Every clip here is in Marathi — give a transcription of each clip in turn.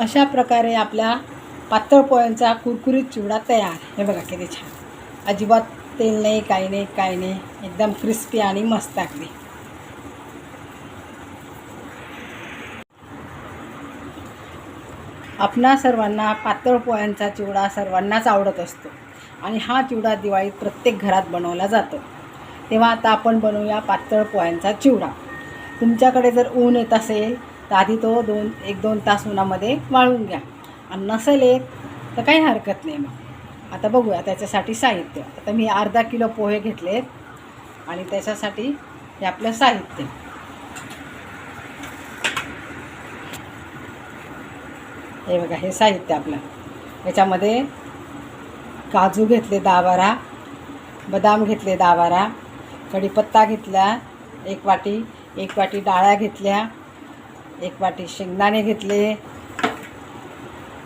अशा प्रकारे आपल्या पातळ पोह्यांचा कुरकुरीत चिवडा तयार. हे बघा किती छान. अजिबात तेल नाही काही नाही काही नाही. एकदम क्रिस्पी आणि मस्त अगदी. आपणा सर्वांना पातळ पोह्यांचा चिवडा सर्वांनाच आवडत असतो. आणि हा चिवडा दिवाळीत प्रत्येक घरात बनवला जातो. तेव्हा आता आपण बनवूया पातळ पोह्यांचा चिवडा. तुमच्याकडे जर ऊन येत असेल तर आधी तो दोन एक दोन तास उन्हामध्ये वाळून घ्या. आणि नसेल येत तर काही हरकत नाही मग. आता बघूया त्याच्यासाठी साहित्य. आता मी अर्धा किलो पोहे घेतलेत आणि त्याच्यासाठी हे आपलं साहित्य. हे बघा हे साहित्य आपलं. याच्यामध्ये काजू घेतले दहा बारा बदाम घेतले दहा बारा कढीपत्ता घेतला एक वाटी एक वाटी डाळ्या घेतल्या एक वाटी शेंगदाणे घेतले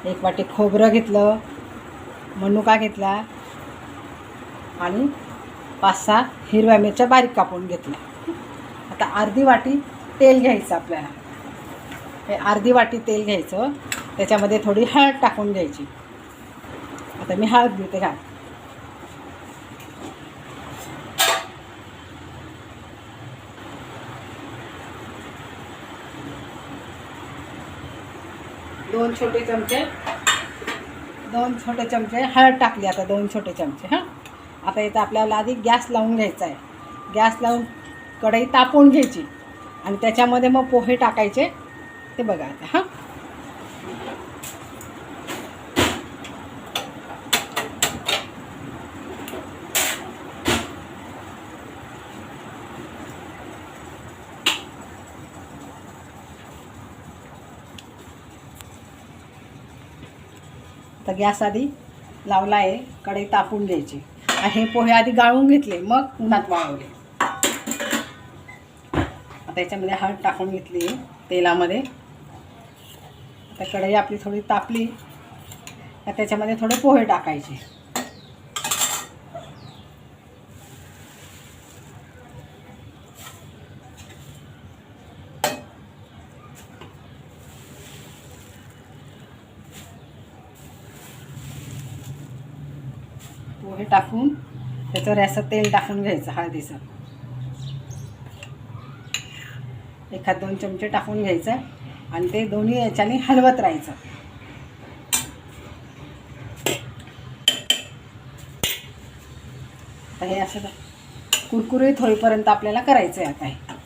एक वाटी खोबरं घेतलं मनुका घेतला आणि पाच सहा हिरव्या मिरच्या बारीक कापून घेतल्या. आता अर्धी वाटी तेल घ्यायचं आपल्याला. हे अर्धी वाटी तेल घ्यायचं त्याच्यामध्ये थोडी हळद टाकून घ्यायची. आता मी हळद घेते घाल दोन छोटे चमचे दोन छोटे चमचे हळद टाकली आता दोन छोटे चमचे हां. आता इथं आपल्याला आधी गॅस लावून घ्यायचा आहे. गॅस लावून कढई तापवून घ्यायची आणि त्याच्यामध्ये मग पोहे टाकायचे ते बघा आता हां. तर गॅस आधी लावला आहे कढई तापून घ्यायची. आणि हे पोहे आधी गाळून घेतले मग उन्हात वाळवले. आता याच्यामध्ये हळद टाकून घेतली तेलामध्ये. आता कढई आपली थोडी तापली तर त्याच्यामध्ये थोडे पोहे टाकायचे. पोहे टाकून त्याच्यावर असं तेल टाकून घ्यायचं हळदीचं. एखाद दोन चमचे टाकून घ्यायचं आणि ते दोन्ही याच्याने हलवत राहायचं. हे असं कुरकुरीत होईपर्यंत आपल्याला करायचं आहे आता हे.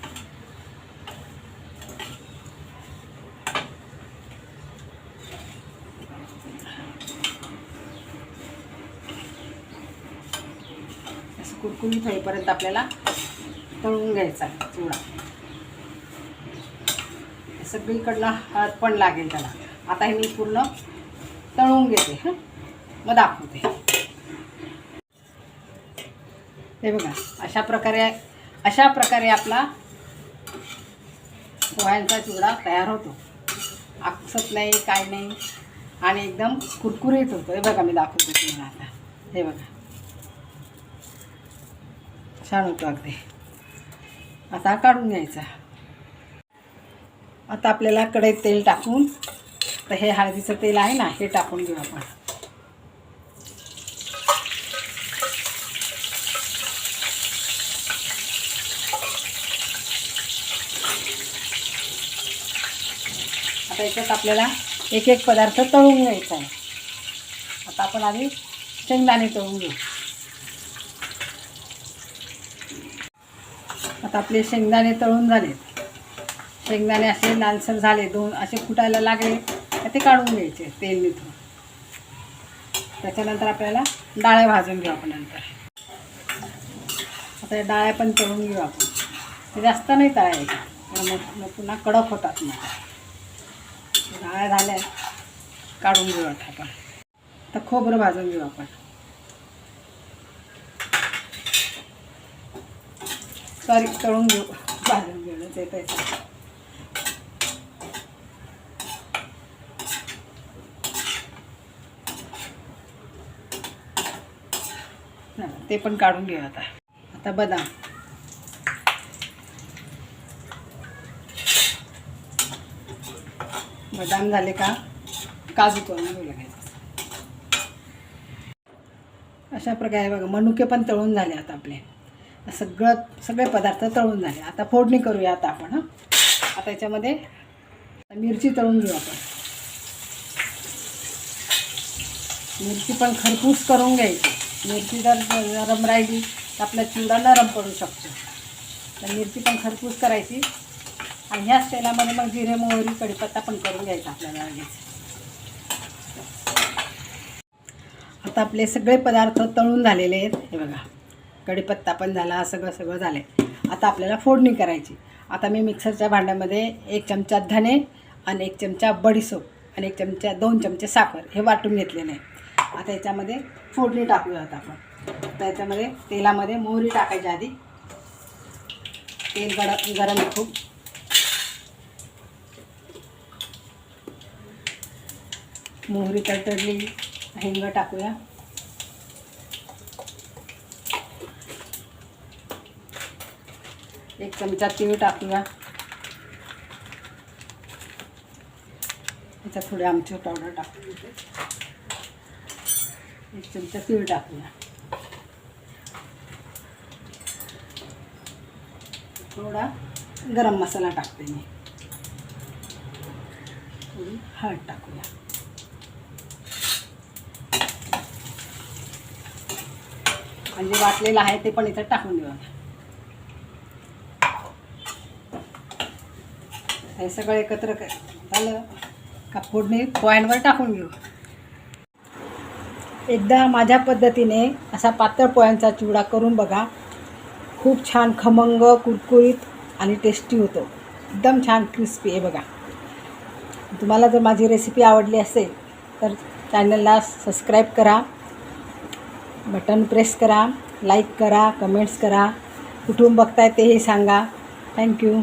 कुरकुरीत होईपर्यंत आपल्याला तळून घ्यायचा आहे चिवडा. सगळीकडनं हळद पण लागेल त्याला. आता हे मी पूर्ण तळून घेते हं? मग दाखवते. हे बघा अशा प्रकारे अशा प्रकारे आपला पोह्यांचा चिवडा तयार होतो. आकसत नाही काय नाही आणि एकदम कुरकुरीत होतो. हे बघा मी दाखवते तुम्हाला आता. हे बघा. छान होतो अगदी आता काढून घ्यायचा. आता आपल्याला कढईत तेल टाकून तर हे हळदीचं तेल आहे ना हे टाकून घेऊ आपण. आता याच्यात आपल्याला एक एक पदार्थ तळून घ्यायचा आहे. आता आपण आधी शेंगदाणे तळून घेऊ. आता आपले शेंगदाणे तळून झाले. शेंगदाणे असे लालसर झाले दोन असे फुटायला लागले तर ते काढून घ्यायचे तेल निथून त्याच्यानंतर आपल्याला डाळ्या भाजून घेऊ आपण नंतर. आता डाळ्या पण तळून घेऊ आपण. ते जास्त नाही तळायचं मग मग पुन्हा कडक होतात मग. डाळ्या झाल्या काढून घेऊ आता आपण. तर खोबरं भाजून घेऊ आपण. बारीक तळून घेऊ. भाजून घेऊ ते त्याचं ते पण काढून घेऊ आता. आता बदाम. बदाम झाले का? काजू तळून घेऊ लागायचं अशा प्रकारे बघा मनुके पण तळून झाले आता आपले. सगळं सगळे पदार्थ तळून झाले. आता फोडणी करूया आता आपण हां. आता याच्यामध्ये मिरची तळून घेऊ आपण. मिरची पण खरपूस करून घ्यायची. मिरची जर नरम राहिली तर आपला चिवडा नरम पडू शकतो. तर मिरची पण खरपूस करायची. आणि ह्याच तेलामध्ये मग जिरे मोहरी कढीपत्ता पण करून घ्यायचा आपल्याला लगेच. आता आपले सगळे पदार्थ तळून झालेले आहेत. हे बघा. कढीपत्ता पण झाला सगळं सगळं झालं आहे आता आपल्याला फोडणी करायची. आता मी मिक्सरच्या भांड्यामध्ये एक चमचा धने आणि एक चमचा बडीसोप आणि एक चमचा दोन चमचे साखर हे वाटून घेतले आहे. आता याच्यामध्ये फोडणी टाकूयात आपण. आता याच्यामध्ये तेलामध्ये मोहरी टाकायची आधी. तेल गड गरम खूप मोहरी तडतडली हिंग टाकूया. एक चमचा तीळ टाकूया. त्याच्यात थोडी आमची पावडर टाकू एक चमचा तीळ टाकूया. थोडा गरम मसाला टाकते मी. थोडी हळद टाकूया. म्हणजे वाटलेलं आहे ते पण इथं टाकून देऊ हे सगळं एकत्र झालं. का फोडणी पॉईंटवर टाकून घेऊ. एकदा माझ्या पद्धतीने असा पातळ पोह्यांचा चिवडा करून बघा. खूप छान खमंग कुरकुरीत आणि टेस्टी होतो. एकदम छान क्रिस्पी आहे बघा. तुम्हाला जर माझी रेसिपी आवडली असेल तर चॅनलला सबस्क्राईब करा. बटन प्रेस करा. लाईक करा. कमेंट्स करा. कुठून बघताय तेही सांगा. थँक्यू